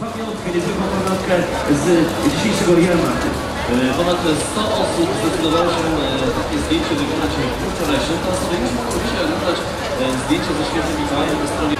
Pamiątkę, niezwykłą pamiątkę z dzisiejszego jarmarku. Ponad 100 osób zdecydowało się e, takie zdjęcie wykonać w dniu wczorajszym. Teraz sobie dzisiaj oglądać e, zdjęcie ze świętym Mikołajem na stronie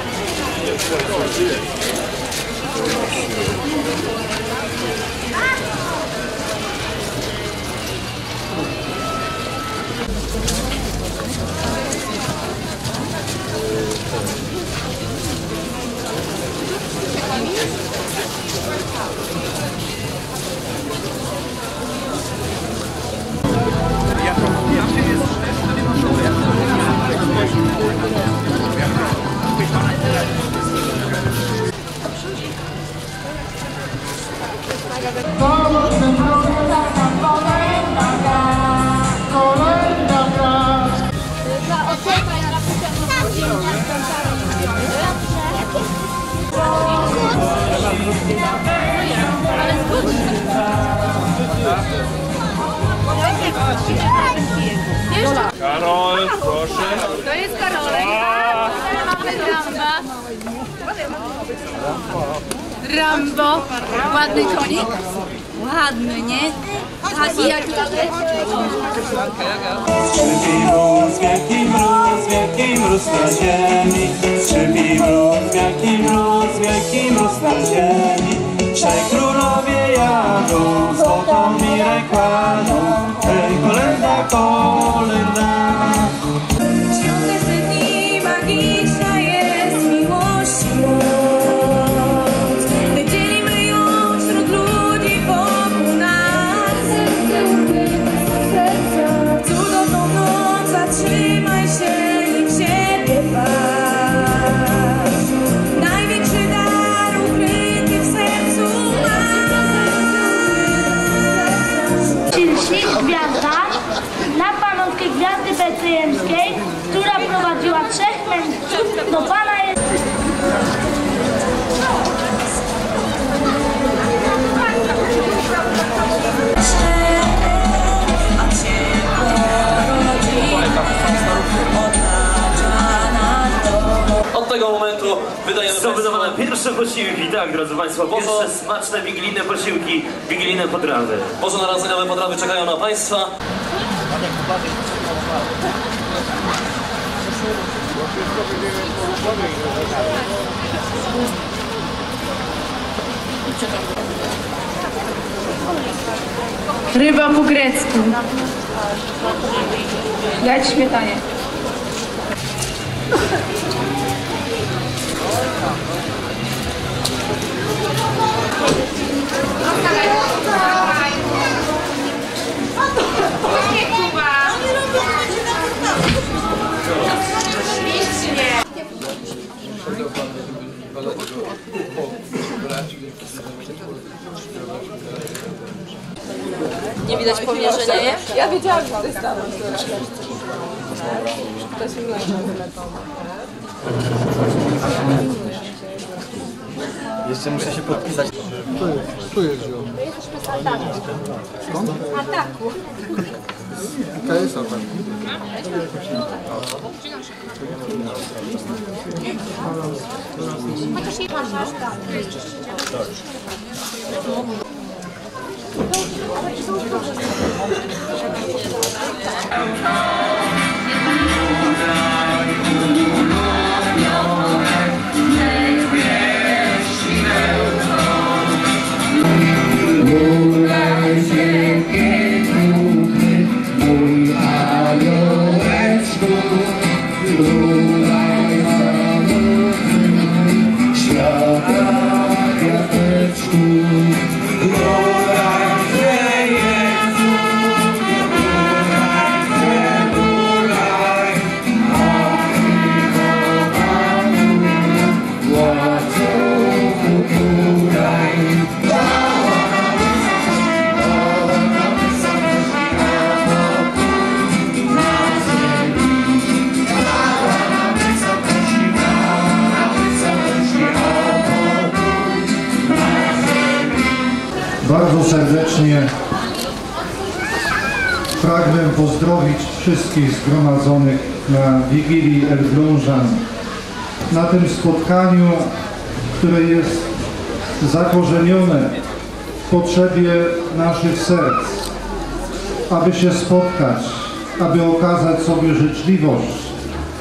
jest. Mamy Ramba. Rambo. Ładny konik. Ładny, nie? Taki jak Skrzypi wielki wielki na ziemi wielki wielki na ziemi Trzej królowie jadą, kolenda, kolenda Ślicznik Gwiazda na pamiątkę Gwiazdy Betlejemskiej, która prowadziła trzech mędrców do Pana Od tego momentu wydajemy Są wydawane pierwsze posiłki, tak, drodzy Państwo, pierwsze smaczne wigilijne posiłki, wigilijne potrawy. bożonarodzeniowe potrawy czekają na Państwa. Ryba po grecku. Dać śmietanie. Nie widać pomierzenia, nie? Ja wiedziałam, że to jest tam. Jeszcze muszę się podpisać. Tu jest ją. Skąd? Ataku. Jaka jest atak? Chociaż jej masz aż tak. Bardzo serdecznie pragnę pozdrowić wszystkich zgromadzonych na Wigilii Elblążan. Na tym spotkaniu, które jest zakorzenione w potrzebie naszych serc, aby się spotkać, aby okazać sobie życzliwość,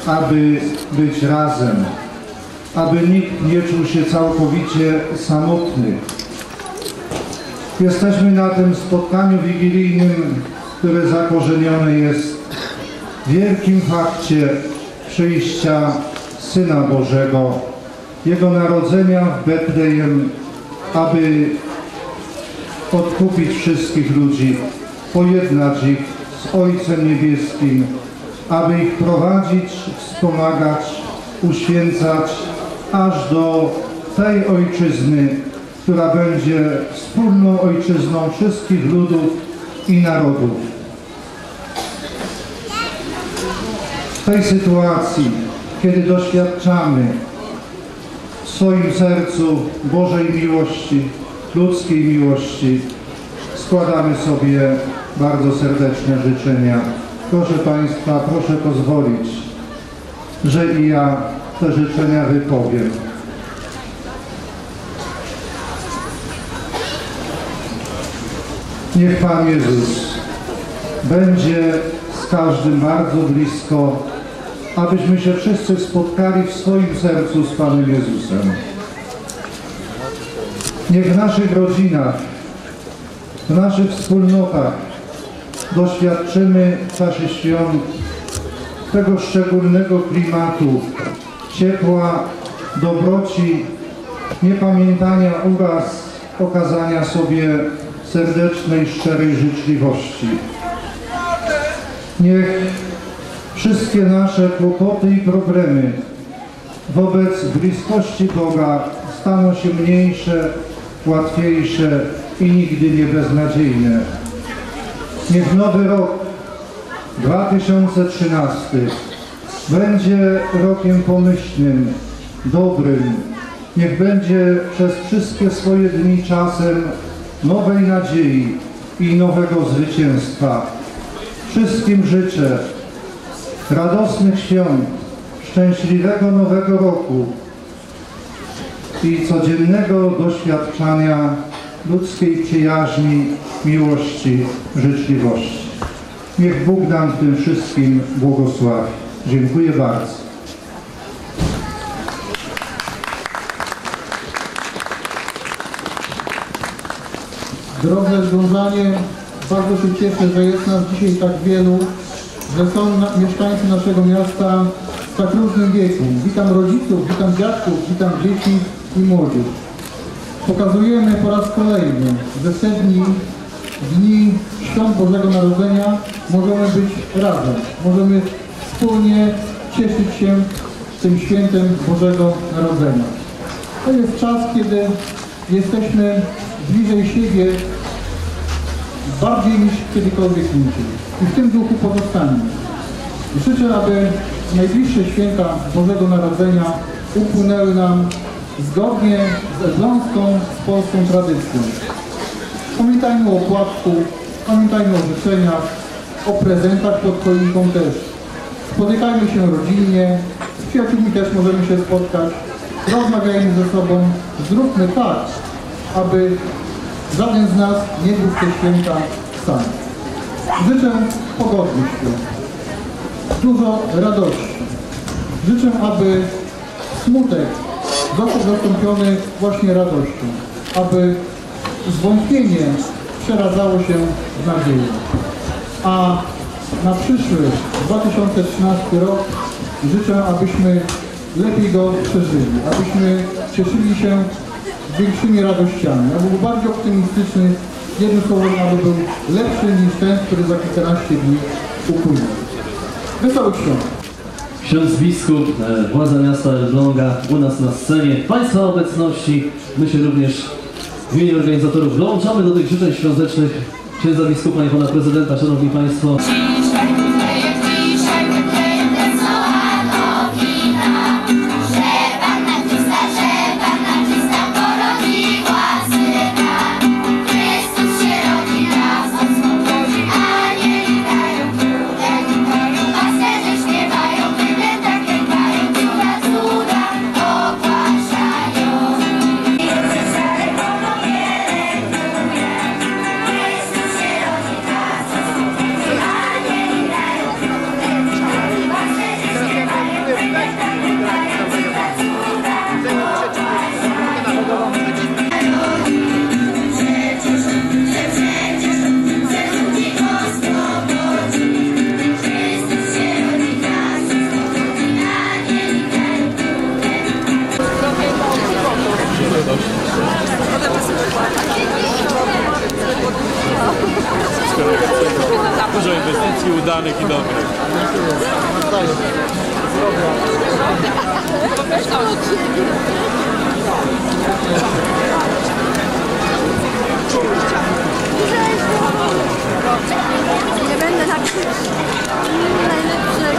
aby być razem, aby nikt nie czuł się całkowicie samotny. Jesteśmy na tym spotkaniu wigilijnym, które zakorzenione jest w wielkim fakcie przyjścia Syna Bożego, Jego narodzenia w Betlejem, aby odkupić wszystkich ludzi, pojednać ich z Ojcem Niebieskim, aby ich prowadzić, wspomagać, uświęcać aż do tej ojczyzny, która będzie wspólną ojczyzną wszystkich ludów i narodów. W tej sytuacji, kiedy doświadczamy w swoim sercu Bożej miłości, ludzkiej miłości, składamy sobie bardzo serdeczne życzenia. Proszę Państwa, proszę pozwolić, że i ja te życzenia wypowiem. Niech Pan Jezus będzie z każdym bardzo blisko, abyśmy się wszyscy spotkali w swoim sercu z Panem Jezusem. Niech w naszych rodzinach, w naszych wspólnotach doświadczymy w czasie świąt tego szczególnego klimatu, ciepła, dobroci, niepamiętania uraz, okazania sobie serdecznej, szczerej życzliwości. Niech wszystkie nasze kłopoty i problemy wobec bliskości Boga staną się mniejsze, łatwiejsze i nigdy nie beznadziejne. Niech nowy rok 2013 będzie rokiem pomyślnym, dobrym. Niech będzie przez wszystkie swoje dni czasem nowej nadziei i nowego zwycięstwa. Wszystkim życzę radosnych świąt, szczęśliwego nowego roku i codziennego doświadczania ludzkiej przyjaźni, miłości, życzliwości. Niech Bóg nam w tym wszystkim błogosławi. Dziękuję bardzo. Drodzy Związanie, bardzo się cieszę, że jest nas dzisiaj tak wielu, że są na, mieszkańcy naszego miasta w tak różnym wieku. Witam rodziców, witam dziadków, witam dzieci i młodzież. Pokazujemy po raz kolejny, że te dni, dni Świąt Bożego Narodzenia możemy być razem. Możemy wspólnie cieszyć się tym świętem Bożego Narodzenia. To jest czas, kiedy jesteśmy bliżej siebie bardziej niż kiedykolwiek indziej. I w tym duchu pozostaniemy. Życzę, aby najbliższe święta Bożego Narodzenia upłynęły nam zgodnie z elbląską, z polską tradycją. Pamiętajmy o płatku, pamiętajmy o życzeniach, o prezentach pod choinką też. Spotykajmy się rodzinnie, z przyjaciółmi też możemy się spotkać, rozmawiajmy ze sobą, zróbmy tak, aby żaden z nas nie był w te święta sam. Życzę pogodnych świąt, dużo radości. Życzę, aby smutek został zastąpiony właśnie radością, aby zwątpienie przeradzało się w nadzieję. A na przyszły 2013 rok życzę, abyśmy lepiej go przeżyli, abyśmy cieszyli się większymi radościami, aby był bardziej optymistyczny, jednym słowem, aby był lepszy niż ten, który za kilkanaście dni upłynie. Wesołych świąt! Ksiądz biskup, e, władza miasta Elbląga u nas na scenie. Państwa obecności my się również w imieniu organizatorów dołączamy do tych życzeń świątecznych księdza biskupa i pana prezydenta. Szanowni Państwo. Dużo inwestycji udanych i dobrych. Nie będę tak najlepszy.